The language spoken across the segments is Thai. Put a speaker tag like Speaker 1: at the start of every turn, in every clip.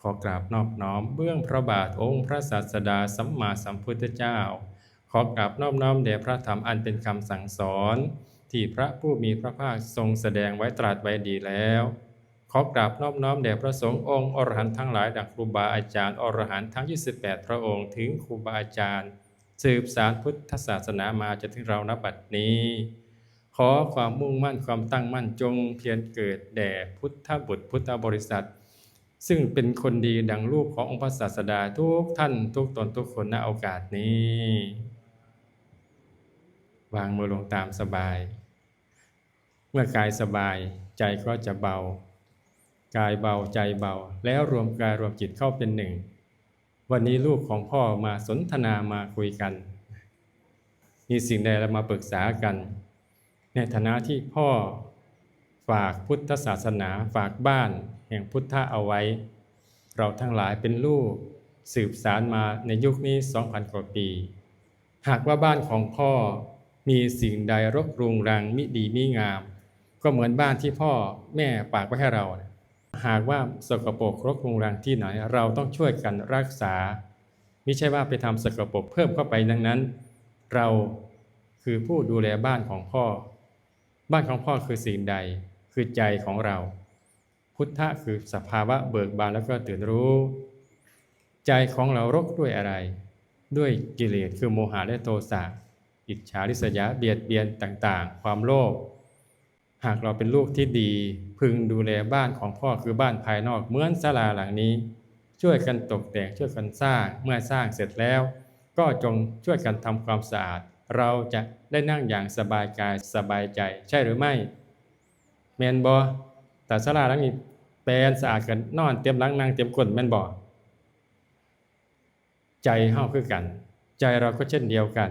Speaker 1: ขอกราบนอบน้อมเบื้องพระบาทองค์พระศาสดาสัมมาสัมพุทธเจ้า ขอกราบนอบน้อมแด่พระธรรมอันเป็นคำสั่งสอน ที่พระผู้มีพระภาคทรงแสดงไว้ตรัสไว้ดีแล้ว ขอกราบนอบน้อมแด่พระสงฆ์องค์อรหันต์ทั้งหลายดังครูบาอาจารย์อรหันต์ทั้ง 28 พระองค์ถึงครูบาอาจารย์ สืบสารพุทธศาสนามาจนถึงเราณบัดนี้ขอความมุ่งมั่นความตั้งมั่นจงเพียรเกิดแด่พุทธบุตรพุทธบริษัท ซึ่งเป็นคนดีดังรูปขององค์พระศาสดาทุกท่านทุกตนทุกคนณโอกาสนี้ วางมือลงตามสบาย เมื่อกายสบายใจก็จะเบา กายเบาใจเบา แล้วรวมกายรวมจิตเข้าเป็นหนึ่ง วันนี้ลูกของพ่อมาสนทนามาคุยกัน มีสิ่งใดเรามาปรึกษากัน ในฐานะที่พ่อ ฝากพุทธศาสนาฝากบ้านแห่งพุทธะเอาไว้ เราทั้งหลายเป็นลูกสืบสารมาในยุคนี้ 2,000 กว่าปี หากว่าบ้านของพ่อมีสิ่งใดรกรุงรังมิดีมิงาม ก็เหมือนบ้านที่พ่อแม่ฝากไว้ให้เรา หากว่าสกปรกรกรุงรังที่ไหน เราต้องช่วยกันรักษา ไม่ใช่ว่าไปทำสกปรกเพิ่มเข้าไปดังนั้น เราคือผู้ดูแลบ้านของพ่อ บ้านของพ่อคือสิ่งใด คือใจของเรา พุทธะคือสภาวะเบิกบานแล้วก็ตื่นรู้ ใจของเรารกด้วยอะไร ด้วยกิเลสคือโมหะและโทสะอิจฉาริษยาเบียดเบียนต่างๆ ความโลภหากเราเป็นลูกที่ดี พึงดูแลบ้านของพ่อคือบ้านภายนอกเหมือนศาลาหลังนี้ ช่วยกันตกแต่งช่วยกันสร้างเมื่อสร้างเสร็จแล้ว ก็จงช่วยกันทำความสะอาด เราจะได้นั่งอย่างสบายกายสบายใจ ใช่หรือไม่ แมนบอแต่ศาลาหลังนี้แปลนสะอาดกันนอนเตรียมล้างนางเตรียมก้นแมนบอใจเฮาคือกัน ใจเราก็เช่นเดียวกัน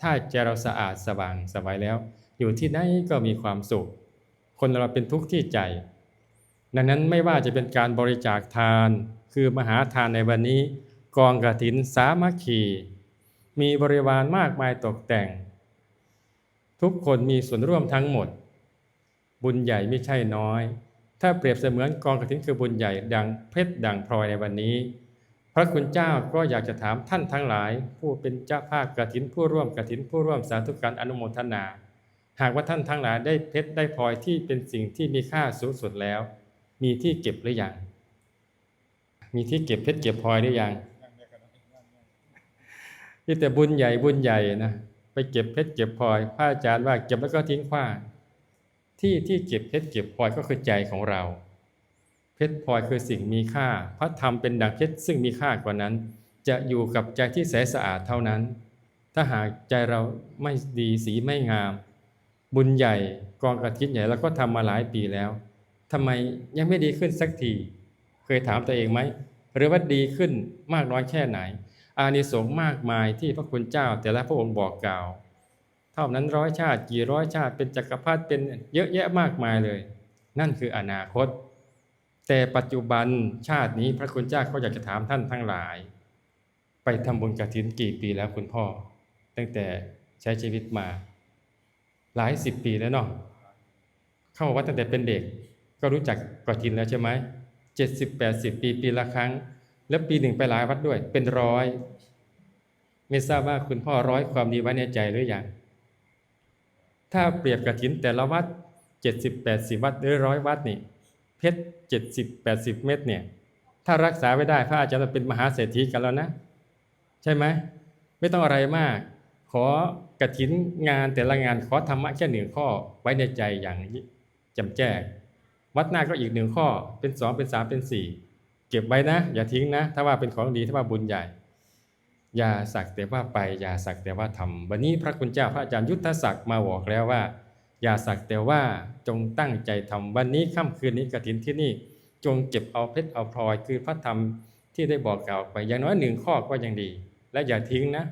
Speaker 1: ถ้าใจเราสะอาดสว่างสบายแล้ว อยู่ที่ไหนก็มีความสุข คนเราเป็นทุกข์ที่ใจ ดังนั้นไม่ว่าจะเป็นการบริจาคทาน คือมหาทานในวันนี้ กองกระถินสามัคคีมีบริวารมากมายตกแต่ง ทุกคนมีส่วนร่วมทั้งหมด บุญใหญ่ไม่ใช่น้อย ถ้าเปรียบเสมือนกองกระถินคือบุญใหญ่ดังเพชรดังพลอยในวันนี้ พระคุณเจ้าก็อยากจะถามท่านทั้งหลาย ผู้เป็นเจ้าภาคกระถินผู้ร่วมกระถินผู้ร่วมสาธุการอนุโมทนา หากว่าท่านทั้งหลายได้เพชรได้พลอยที่เป็นสิ่งที่มีค่าสูงสุดแล้ว มีที่เก็บหรือยังมีที่เก็บเพชรเก็บพลอยหรือยังนี่แต่บุญใหญ่บุญใหญ่นะไปเก็บเพชรเก็บพลอยพระอาจารย์ว่าเก็บแล้วก็ทิ้งขว้าง ที่ที่เก็บเพชรเก็บพลอยก็คือใจของเรา เพชรพลอยคือสิ่งมีค่า พระธรรมเป็นดังเพชรซึ่งมีค่ากว่านั้น จะอยู่กับใจที่ใสสะอาดเท่านั้น ถ้าหากใจเราไม่ดีสีไม่งาม บุญใหญ่กองกระถินใหญ่แล้วก็ทำมาหลายปีแล้วทำไมยังไม่ดีขึ้นสักที เคยถามตัวเองไหม หรือว่าดีขึ้นมากน้อยแค่ไหน อานิสงส์มากมายที่พระคุณเจ้าแต่ละพระองค์บอกกล่าว เท่านั้นร้อยชาติ กี่ร้อยชาติเป็นจักรพรรดิเป็นเยอะแยะมากมายเลย นั่นคืออนาคต แต่ปัจจุบันชาตินี้พระคุณเจ้าเขาอยากจะถามท่านทั้งหลาย ไปทำบุญกฐินกี่ปีแล้วคุณพ่อ ตั้งแต่ใช้ชีวิตมา หลายสิบปีแล้วเนาะเข้าวัดตั้งแต่เป็นเด็ก ก็รู้จักกฐินแล้วใช่ไหมเจ็ดสิบแปดสิบปีปีละครั้ง แล้วปีหนึ่งไปหลายวัดด้วย เป็นร้อยไม่ทราบว่าคุณพ่อร้อยความดีไว้ในใจหรือยัง ถ้าเปรียบกฐินแต่ละวัดเจ็ดสิบแปดสิบวัดหรือร้อยวัดนี่ เพชรเจ็ดสิบแปดสิบเม็ดเนี่ย ถ้ารักษาไว้ได้พระอาจารย์จะเป็นมหาเศรษฐีกันแล้วนะ ใช่ไหมไม่ต้องอะไรมาก ขอกระถินงานแต่ละงานขอธรรมะแค่หนึ่งข้อไว้ในใจอย่างจำแจ้งวัดหน้าก็อีกหนึ่งข้อเป็นสองเป็นสามเป็นสี่เก็บไว้นะ อย่าทิ้งนะ ถ้าว่าเป็นของดีถ้าว่าบุญใหญ่ อย่าสักแต่ว่าไป อย่าสักแต่ว่าทำวันนี้พระคุณเจ้าพระอาจารย์ยุทธศักดิ์มาบอกแล้วว่า อย่าสักแต่ว่าจงตั้งใจทำวันนี้ค่ำคืนนี้กฐินที่นี่ จงเก็บเอาเพชรเอาพลอยคือพระธรรมที่ได้บอกกล่าวไปอย่างน้อยหนึ่งข้อก็ยังดี และอย่าทิ้งนะ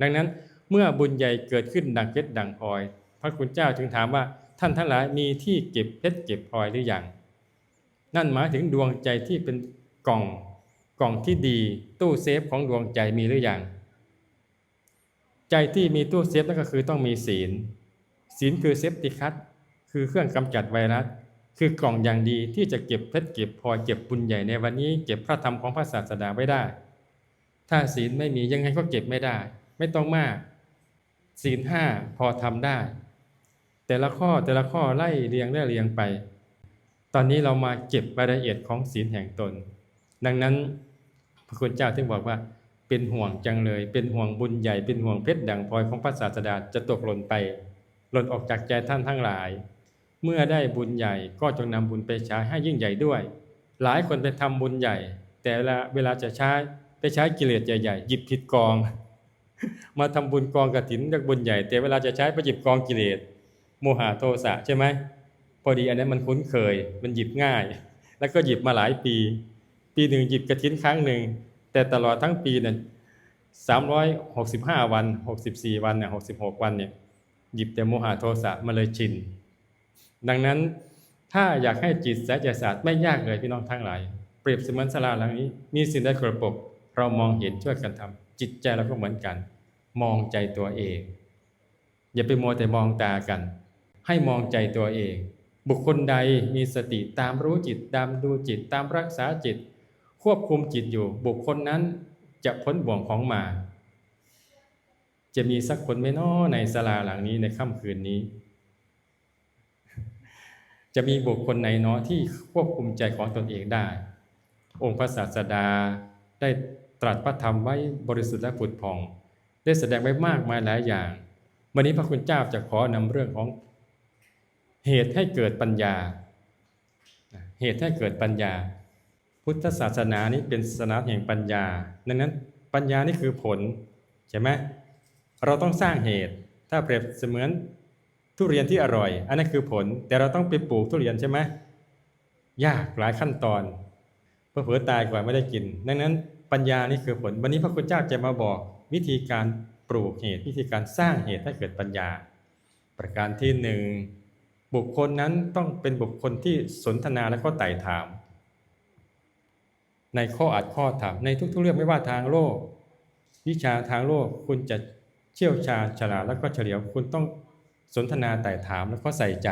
Speaker 1: ดังนั้นเมื่อบุญใหญ่เกิดขึ้นดังเพชรดังพลอย พระคุณเจ้าจึงถามว่าท่านทั้งหลายมีที่เก็บเพชรเก็บพลอยหรือยังนั่นหมายถึงดวงใจที่เป็นกล่อง กล่องที่ดีตู้เซฟของดวงใจมีหรือยังใจที่มีตู้เซฟนั่นก็คือต้องมีศีล ศีลคือเซฟติคัตคือเครื่องกำจัดไวรัส คือกล่องอย่างดีที่จะเก็บเพชรเก็บพลอยเก็บบุญใหญ่ในวันนี้ เก็บพระธรรมของพระศาสดาไว้ได้ ถ้าศีลไม่มียังไงก็เก็บไม่ได้ ไม่ต้องมาก ศีลห้าพอทำได้ แต่ละข้อแต่ละข้อไล่เรียงไล่เรียงไป ตอนนี้เรามาเก็บรายละเอียดของศีลแห่งตน ดังนั้น พระคุณเจ้าถึงบอกว่าเป็นห่วงจังเลย เป็นห่วงบุญใหญ่ เป็นห่วงเพชรดังพลอยของพระศาสดาจะตกหล่นไป หล่นออกจากใจท่านทั้งหลาย เมื่อได้บุญใหญ่ก็จงนำบุญไปใช้ให้ยิ่งใหญ่ด้วย หลายคนไปทำบุญใหญ่ แต่เวลาเวลาจะใช้ไปใช้กิเลสใหญ่ๆหยิบผิดกอง มาทำบุญกองกระถินจากบุญใหญ่ แต่เวลาจะใช้ไปหยิบกองกิเลสโมหะโทสะใช่ไหมพอดีอันนั้นมันคุ้นเคย มันหยิบง่าย แล้วก็หยิบมาหลายปี ปีหนึ่งหยิบกระถินครั้งหนึ่ง แต่ตลอดทั้งปีเนี่ยสามร้อยหกสิบห้าวันหกสิบสี่วันเนี่ยหกสิบหกวันเนี่ยหยิบแต่โมหะโทสะมาเลยชิน ดังนั้นถ้าอยากให้จิตแสจศาสตร์ไม่ยากเลยพี่น้องทั้งหลาย เปรียบเสมือนสลาหลังนี้ มีสิ่งใดกระปกเรามองเห็นช่วยกันทำจิตใจเราก็เหมือนกัน มองใจตัวเอง อย่าไปมัวแต่มองตากัน ให้มองใจตัวเอง บุคคลใดมีสติตามรู้จิตตามดูจิตตามรักษาจิต ควบคุมจิตอยู่ บุคคลนั้นจะพ้นบ่วงของมารจะมีสักคนไม่น้อในศาลาหลังนี้ในค่ำคืนนี้ จะมีบุคคลไหนนาะที่ควบคุมใจของตนเองได้ องค์พระศาสดาได้ตรัสพระธรรมไว้บริสุทธิ์และผุดผ่อง ได้แสดงไว้มากมายหลายอย่าง วันนี้พระคุณเจ้าจะขอนำเรื่องของเหตุให้เกิดปัญญา เหตุให้เกิดปัญญา พุทธศาสนานี้เป็นศาสนาแห่งปัญญา ดังนั้นปัญญานี่คือผลใช่ไหมเราต้องสร้างเหตุ ถ้าเปรียบเสมือนทุเรียนที่อร่อย อันนั้นคือผล แต่เราต้องไปปลูกทุเรียนใช่ไหมยากหลายขั้นตอนเพื่อเผลอตายกว่าไม่ได้กิน ดังนั้นปัญญานี่คือผล วันนี้พระคุณเจ้าจะมาบอกวิธีการปลูกเหตุ วิธีการสร้างเหตุให้เกิดปัญญา ประการที่หนึ่งบุคคลนั้นต้องเป็นบุคคลที่สนทนาและก็ไต่ถาม ในข้ออัดข้อถามในทุกๆ เรื่องไม่ว่าทางโลก วิชาทางโลกคุณจะเชี่ยวชาญฉลาดแล้วก็เฉลียวคุณต้องสนทนาไต่ถามแล้วก็ใส่ใจ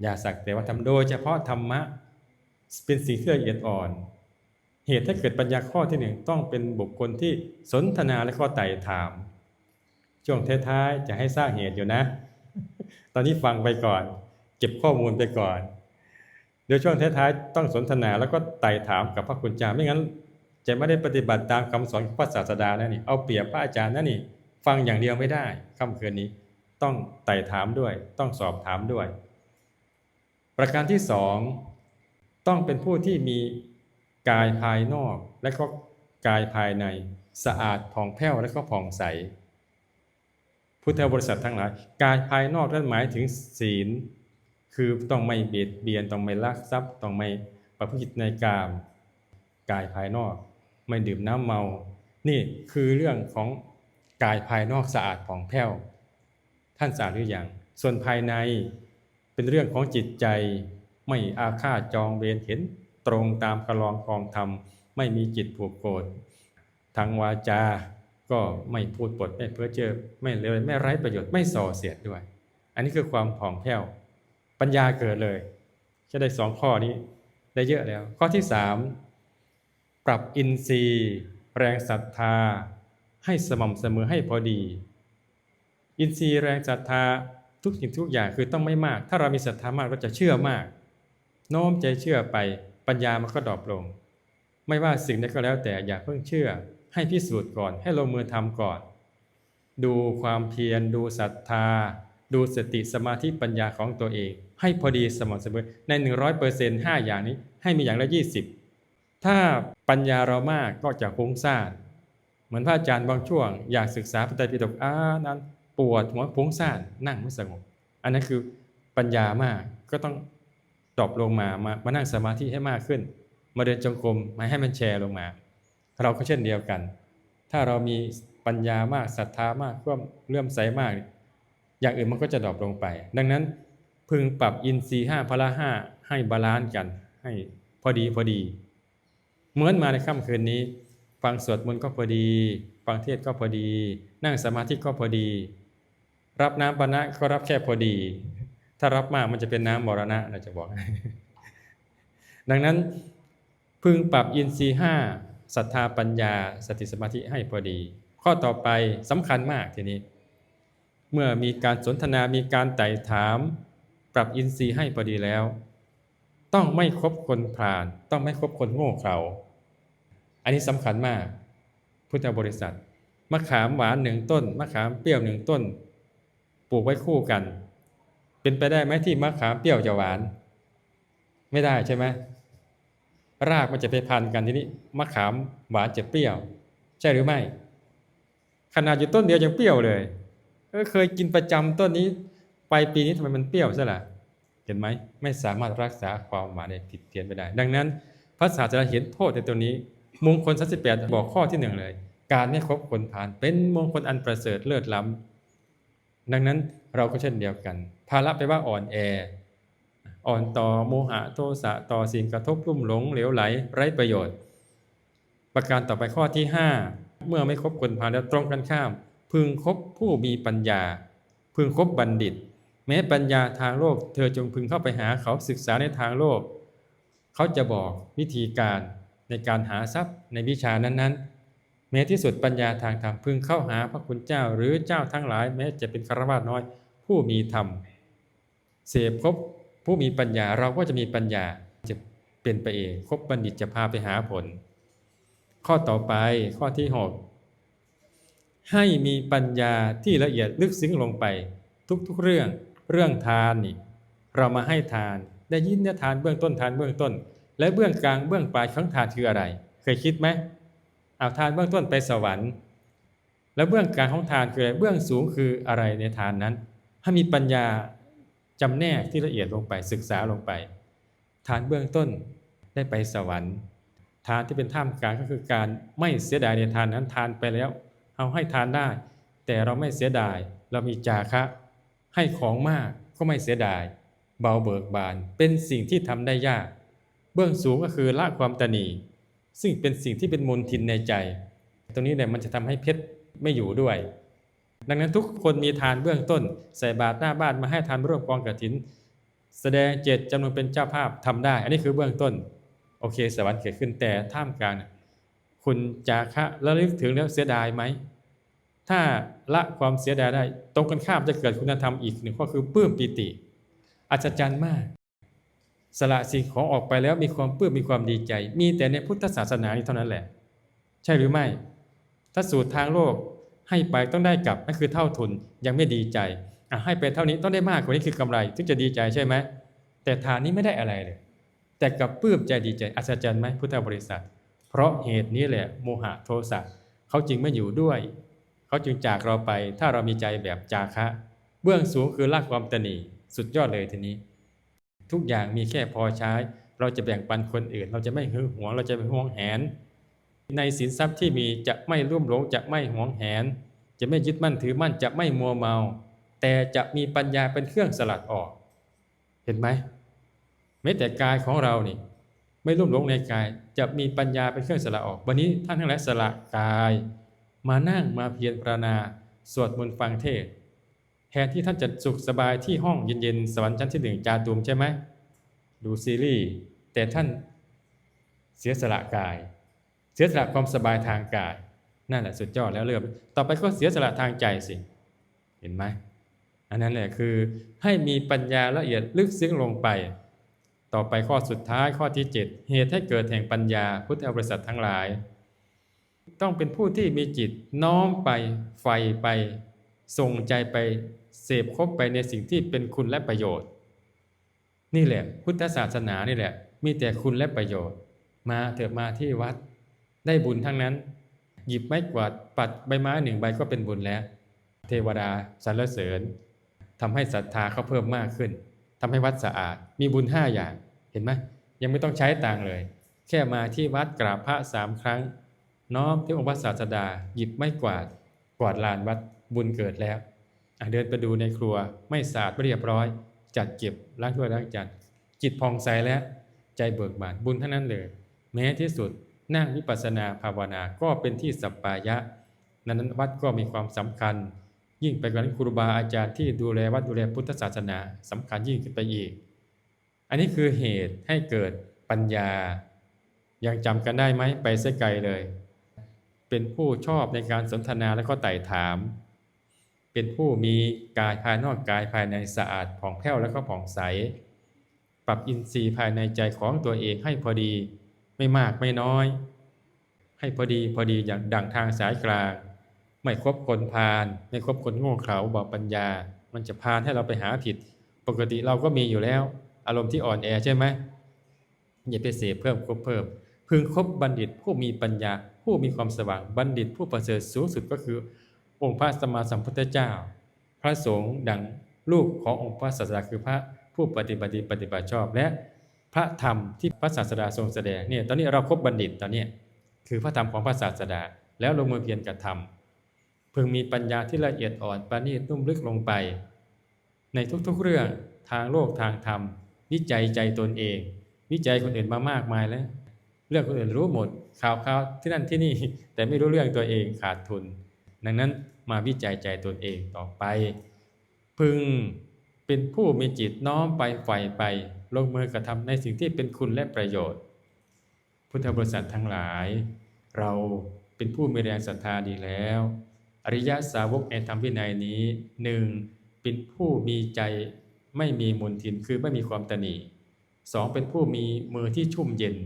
Speaker 1: อย่าสักแต่ว่าทำโดยเฉพาะธรรมะเป็นสิ่งที่ละเอียดอ่อน เหตุถ้าเกิดปัญญาข้อที่หนึ่งต้องเป็นบุคคลที่สนทนาและก็ไต่ถาม ช่วงท้ายๆจะให้สร้างเหตุอยู่นะ ตอนนี้ฟังไปก่อน เก็บข้อมูลไปก่อน ดี๋ยวช่วงท้ายๆต้องสนทนาแล้วก็ไต่ถามกับพระคุณเจ้าไม่งั้น จะไม่ได้ปฏิบัติตามคำสอนของพระศาสดาแล้วนี่เอาเปรียบพระอาจารย์นั่นนี่ ฟังอย่างเดียวไม่ได้ค่ำคืนนี้ ต้องไต่ถามด้วย ต้องสอบถามด้วย ประการที่สองต้องเป็นผู้ที่มีกายภายนอกและก็กายภายในสะอาดผ่องแผ้วและก็ผ่องใส พุทธบริษัททั้งหลาย กายภายนอกนั่นหมายถึงศีล คือต้องไม่เบียดเบียนต้องไม่ลักทรัพย์ต้องไม่ประพฤติในกามกายภายนอก ไม่ดื่มน้ำเมา นี่คือเรื่องของกายภายนอกสะอาดผ่องแผ้ว ท่านสะอาดหรือยังส่วนภายในเป็นเรื่องของจิตใจ ไม่อาฆาตจองเวรเห็นตรงตามกระลองกองธรรม ไม่มีจิตผูกโกรธทางวาจาก็ไม่พูดปดไม่เพ้อเจ้อไม่เลวไม่ไร้ประโยชน์ไม่ส่อเสียดด้วย อันนี้คือความผ่องแผ้ว ปัญญาเกิดเลย จะได้สองข้อนี้ได้เยอะแล้ว ข้อที่สามปรับอินทรีย์ แรงศรัทธา ให้สม่ำเสมอให้พอดี อินทรีย์แรงศรัทธาทุกสิ่งทุกอย่างคือต้องไม่มาก ถ้าเรามีศรัทธามากเราจะเชื่อมาก โน้มใจเชื่อไปปัญญามันก็ดรอปลง ไม่ว่าสิ่งใดก็แล้วแต่อย่าเพิ่งเชื่อ ให้พิสูจน์ก่อน ให้ลงมือทำก่อน ดูความเพียรดูศรัทธา ดูสติสมาธิปัญญาของตัวเอง ให้พอดีสม่ำเสมอใน 100%เปอร์เซ็นต์ห้าอย่างนี้ให้มีอย่างละ 20 ถ้าปัญญาเรามากก็จะฟุ้งซ่านเหมือนพระอาจารย์บางช่วง อยากศึกษาพระไตรปิฎกอ่านั้นปวดหัวฟุ้งซ่านนั่งไม่สงบ อันนั้นคือปัญญามากก็ต้องดรอปลงมามามานั่งสมาธิให้มากขึ้น มาเดินจงกรมมาให้มันแชร์ลงมา เราก็เช่นเดียวกัน ถ้าเรามีปัญญามากศรัทธามากก็เลื่อมใสมาก อย่างอื่นมันก็จะดรอปลงไป ดังนั้นพึงปรับอินทรีห้าพละห้าให้บาลานซ์กัน ให้พอดีพอดี เหมือนมาในค่ำคืนนี้ ฟังสวดมนต์ก็พอดี ฟังเทศก็พอดี นั่งสมาธิก็พอดี รับน้ำปานะก็รับแค่พอดี ถ้ารับมากมันจะเป็นน้ำมรณะเราจะบอก ดังนั้นพึงปรับอินทรีห้าศรัทธาปัญญา สติสมาธิให้พอดี ข้อต่อไปสำคัญมากทีนี้ เมื่อมีการสนทนามีการไต่ถาม ปรับอินทรีย์ให้พอดีแล้ว ต้องไม่คบคนพาลต้องไม่คบคนโง่เขลาอันนี้สำคัญมาก พุทธบริษัทมะขามหวานหนึ่งต้นมะขามเปรี้ยวหนึ่งต้น ปลูกไว้คู่กัน เป็นไปได้ไหมที่มะขามเปรี้ยวจะหวาน ไม่ได้ใช่ไหมรากมันจะไปพันกันทีนี้มะขามหวานจะเปรี้ยว ใช่หรือไม่ ขนาดอยู่ต้นเดียวยังเปรี้ยวเลย เออเคยกินประจำต้นนี้ ไปปีนี้ทำไมมันเปรี้ยวซะล่ะเห็นไหมไม่สามารถรักษาความหวานได้ผิดเพี้ยนไปได้ ดังนั้นพระศาสดาเห็นโทษในตัวนี้ มงคลสัสิแปดบอกข้อที่หนึ่งเลย การไม่คบคนผ่าน เป็นมงคลอันประเสริฐเลิศล้ำดังนั้นเราก็เช่นเดียวกัน ภาระไปว่าอ่อนแอ อ่อนต่อโมหะโทสะต่อสิ่งกระทบรุ่มหลงเหลวไหลไร้ประโยชน์ ประการต่อไปข้อที่ 5 เมื่อไม่คบคนพาลแล้วตรงกันข้าม พึงคบผู้มีปัญญา พึงคบบัณฑิต แม้ปัญญาทางโลก เธอจงพึงเข้าไปหาเขาศึกษาในทางโลก เขาจะบอกวิธีการในการหาทรัพย์ในวิชานั้นๆ แม้ที่สุดปัญญาทางธรรมพึงเข้าหาพระคุณเจ้าหรือเจ้าทั้งหลาย แม้จะเป็นคารวะน้อย ผู้มีธรรมเสพคบผู้มีปัญญาเราก็จะมีปัญญาจะเป็นไปเองคบบัณฑิตจะพาไปหาผล ข้อต่อไปข้อที่ 6 ให้มีปัญญาที่ละเอียดลึกซึ้งลงไป ทุกๆเรื่อง เรื่องทานนี่เรามาให้ทานได้ยินเนี่ยทานเบื้องต้นทานเบื้องต้น และเบื้องกลางเบื้องปลายของทานคืออะไร เคยคิดไหมเอาทานเบื้องต้นไปสวรรค์ แล้วเบื้องกลางของทานคืออะไรเบื้องสูงคืออะไรในทานนั้นให้มีปัญญาจำแนกที่ละเอียดลงไปศึกษาลงไป ทานเบื้องต้นได้ไปสวรรค์ ทานที่เป็นท่ามกลางก็คือการไม่เสียดายในทานนั้นทานไปแล้ว เอาให้ทานได้ แต่เราไม่เสียดาย เรามีจาคะ ให้ของมากก็ไม่เสียดาย เบาเบิกบานเป็นสิ่งที่ทำได้ยาก เบื้องสูงก็คือละความตนีซึ่งเป็นสิ่งที่เป็นมลทินในใจ ตรงนี้เนี่ยมันจะทำให้เพชรไม่อยู่ด้วย ดังนั้นทุกคนมีทานเบื้องต้น ใส่บาตรหน้าบ้านมาให้ทานร่วมกองกฐิน แสดงเจตจำนวนเป็นเจ้าภาพทำได้ อันนี้คือเบื้องต้น โอเค สวรรค์เกิดขึ้นแต่ท่ามกลางคุณจาคะแล้วลึกถึงแล้วเสียดายไหม ถ้าละความเสียดายได้ ตรงกันข้ามจะเกิดคุณธรรมอีกหนึ่งก็คือปลื้มปิติ อัศจรรย์มาก สละสิ่งของออกไปแล้วมีความปลื้มมีความดีใจ มีแต่ในพุทธศาสนานี้เท่านั้นแหละ ใช่หรือไม่ ถ้าสูตรทางโลกให้ไปต้องได้กลับนั่นคือเท่าทุนยังไม่ดีใจอะให้ไปเท่านี้ต้องได้มากกว่านี้คือกำไรถึงจะดีใจใช่ไหมแต่ทานนี้ไม่ได้อะไรเลย แต่กับปลื้มใจดีใจอัศจรรย์ไหมพุทธบริษัท เพราะเหตุนี้แหละโมหะโทสะเขาจึงไม่อยู่ด้วย เขาจึงจากเราไปถ้าเรามีใจแบบจาคะ เบื้องสูงคือละความตนีสุดยอดเลยทีนี้ ทุกอย่างมีแค่พอใช้ เราจะแบ่งปันคนอื่น เราจะไม่หึงหวงเราจะไม่ห่วงแหน ในสินทรัพย์ที่มีจะไม่ร่วมหลงจะไม่ห่วงแหน จะไม่ยึดมั่นถือมั่นจะไม่มัวเมา แต่จะมีปัญญาเป็นเครื่องสลัดออก เห็นไหมแม้แต่กายของเรานี่ไม่ร่วมหลงในกาย จะมีปัญญาเป็นเครื่องสละออก วันนี้ท่านทั้งหลายสละกาย มานั่งมาเพียรปรารณาสวดมนต์ฟังเทศ แทนที่ท่านจะสุขสบายที่ห้องเย็นๆ สวรรค์ชั้นที่หนึ่งจาตุมใช่ไหม ดูซีรีส์ แต่ท่านเสียสละกาย เสียสละความสบายทางกาย นั่นแหละสุดยอดแล้วเริ่ม ต่อไปก็เสียสละทางใจสิ เห็นไหม อันนั้นแหละคือให้มีปัญญาละเอียดลึกซึ้งลงไป ต่อไปข้อสุดท้ายข้อที่ 7 เหตุให้เกิดแห่งปัญญาพุทธบริษัททั้งหลาย ต้องเป็นผู้ที่มีจิตน้อมไปไฟไปส่งใจไปเสพคบไปในสิ่งที่เป็นคุณและประโยชน์ นี่แหละ พุทธศาสนานี่แหละ มีแต่คุณและประโยชน์ มาเถอะมาที่วัด ได้บุญทั้งนั้น หยิบไม้กวาดปัดใบไม้หนึ่งใบก็เป็นบุญแล้ว เทวดาสรรเสริญทำให้ศรัทธาเขาเพิ่มมากขึ้นทำให้วัดสะอาด มีบุญห้าอย่าง เห็นไหมยังไม่ต้องใช้ตังเลย แค่มาที่วัดกราบพระสามครั้ง น้อมที่องค์พระศาสดาหยิบไม้กวาดกวาดลานวัดบุญเกิดแล้วเดินไปดูในครัวไม่สะอาดไม่เรียบร้อย จัดเก็บล้างถ้วยล้างจานจิตผ่องใสแล้วใจเบิกบานบุญเท่านั้นเลย แม้ที่สุดนั่งวิปัสสนาภาวนาก็เป็นที่สัปปายะ นั้นวัดก็มีความสำคัญ ยิ่งไปกว่านั้นครูบาอาจารย์ที่ดูแลวัดดูแลพุทธศาสนาสำคัญยิ่งขึ้นไปอีก อันนี้คือเหตุให้เกิดปัญญา ยังจำกันได้ไหมไปเสไกลเลย เป็นผู้ชอบในการสนทนาและก็ไต่ถาม เป็นผู้มีกายภายนอกกายภายในสะอาดผ่องแผ้วและก็ผ่องใส ปรับอินทรีย์ภายในใจของตัวเองให้พอดี ไม่มากไม่น้อย ให้พอดีพอดีอย่างดั่งทางสายกลาง ไม่คบคนพาลไม่คบคนโง่เขลาบอกปัญญา มันจะพาลให้เราไปหาผิด ปกติเราก็มีอยู่แล้ว อารมณ์ที่อ่อนแอใช่ไหมอย่าไปเสพเพิ่มคบเพิ่ม พึงคบบัณฑิตผู้มีปัญญา ผู้มีความสว่างบัณฑิตผู้ประเสริฐสูงสุดก็คือ องค์พระสัมมาสัมพุทธเจ้า พระสงฆ์ดังลูกขององค์พระศาสดาคือพระผู้ปฏิบัติปฏิบัติชอบและพระธรรมที่พระศาสดาทรงแสดงเนี่ยตอนนี้เราครบบัณฑิตตอนนี้คือพระธรรมของพระศาสดา แล้วลงมือเพียรกระทำพึงมีปัญญาที่ละเอียดอ่อนประณีตนุ่มลึกลงไป ในทุกๆเรื่องทางโลกทางธรรม วิจัยใจตนเอง วิจัยคนอื่นมามากมายแล้ว เรื่องคนอื่นรู้หมดข่าวข่าวที่นั่นที่นี่แต่ไม่รู้เรื่องตัวเองขาดทุน ดังนั้นมาวิจัยใจตนเองต่อไป พึงเป็นผู้มีจิตน้อมไปใฝ่ไป ลงมือกระทำในสิ่งที่เป็นคุณและประโยชน์ พุทธบริษัททั้งหลาย เราเป็นผู้มีแรงศรัทธาดีแล้ว อริยสาวกในธรรมวินัยนี้หนึ่งเป็นผู้มีใจไม่มีมนทินคือไม่มีความตนีสองเป็นผู้มีมือที่ชุ่มเย็น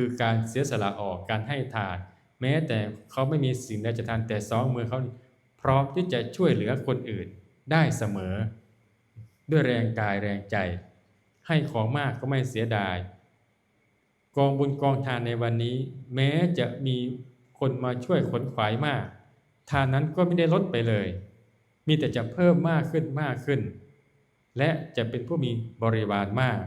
Speaker 1: คือการเสียสละออกการให้ทาน แม้แต่เขาไม่มีสิ่งใดจะทานแต่สองมือเขาพร้อมที่จะช่วยเหลือคนอื่นได้เสมอ ด้วยแรงกายแรงใจ ให้ของมากก็ไม่เสียดาย กองบุญกองทานในวันนี้ แม้จะมีคนมาช่วยขนขวายมาก ทานนั้นก็ไม่ได้ลดไปเลย มีแต่จะเพิ่มมากขึ้นมากขึ้น และจะเป็นผู้มีบริวารมาก